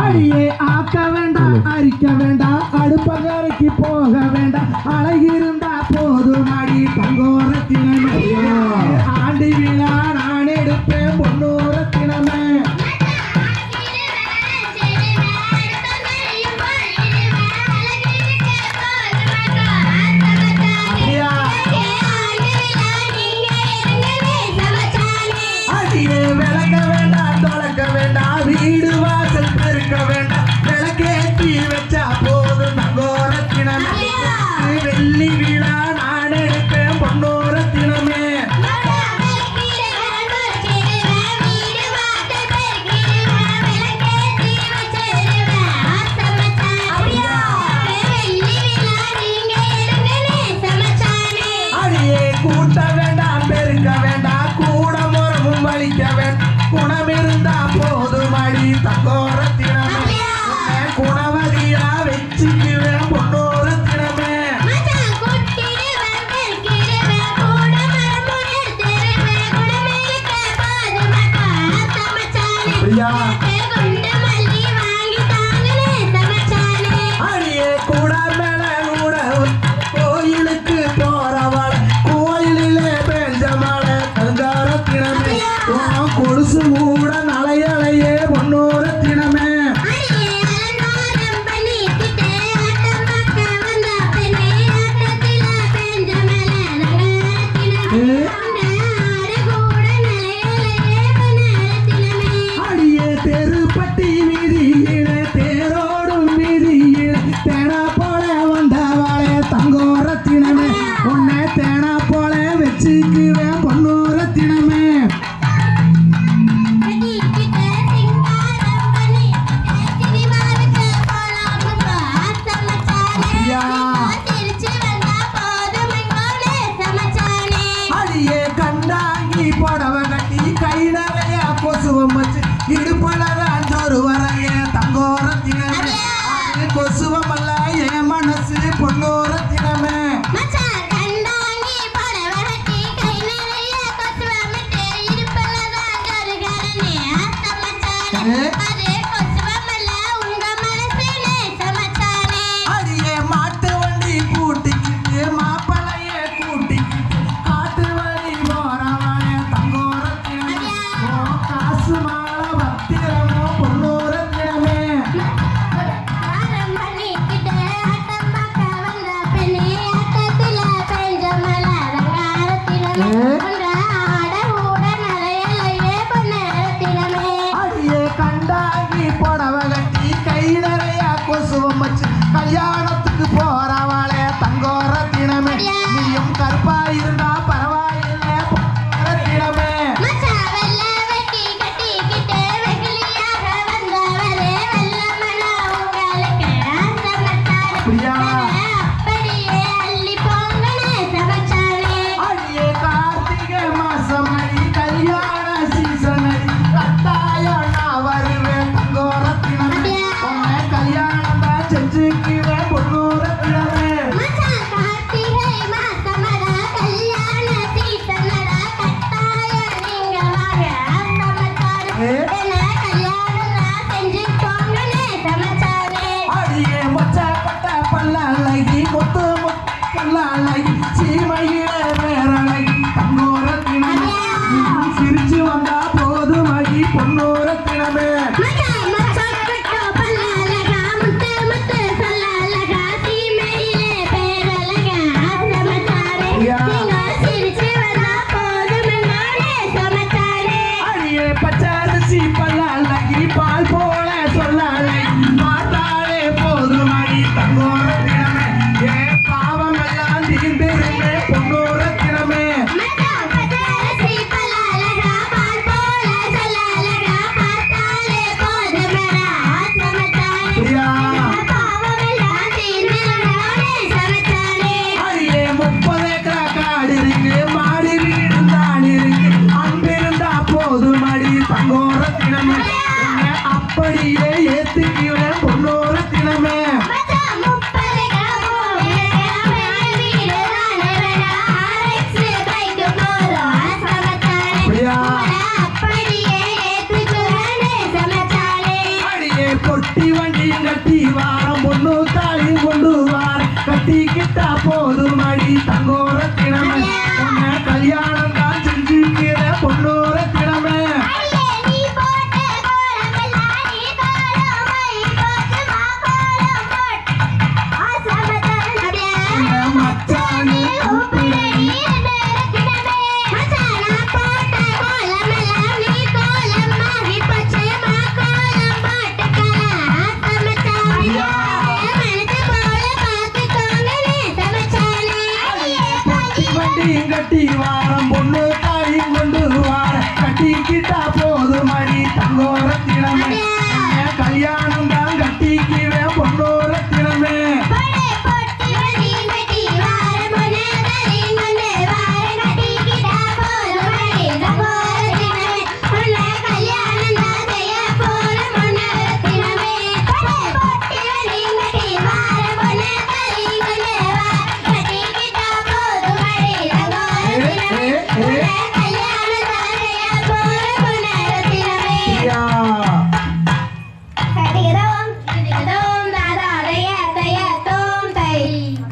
அடியே ஆக்க வேண்டாம் அரிக்க வேண்டாம் அடுப்பகரைக்கு போக வேண்டாம் அழகிருந்தா போதும் அடி தங்கோரத்தினை how much பொன்னூரத்தினமே. அப்படியே கட்டி வாரம் பொண்ணு.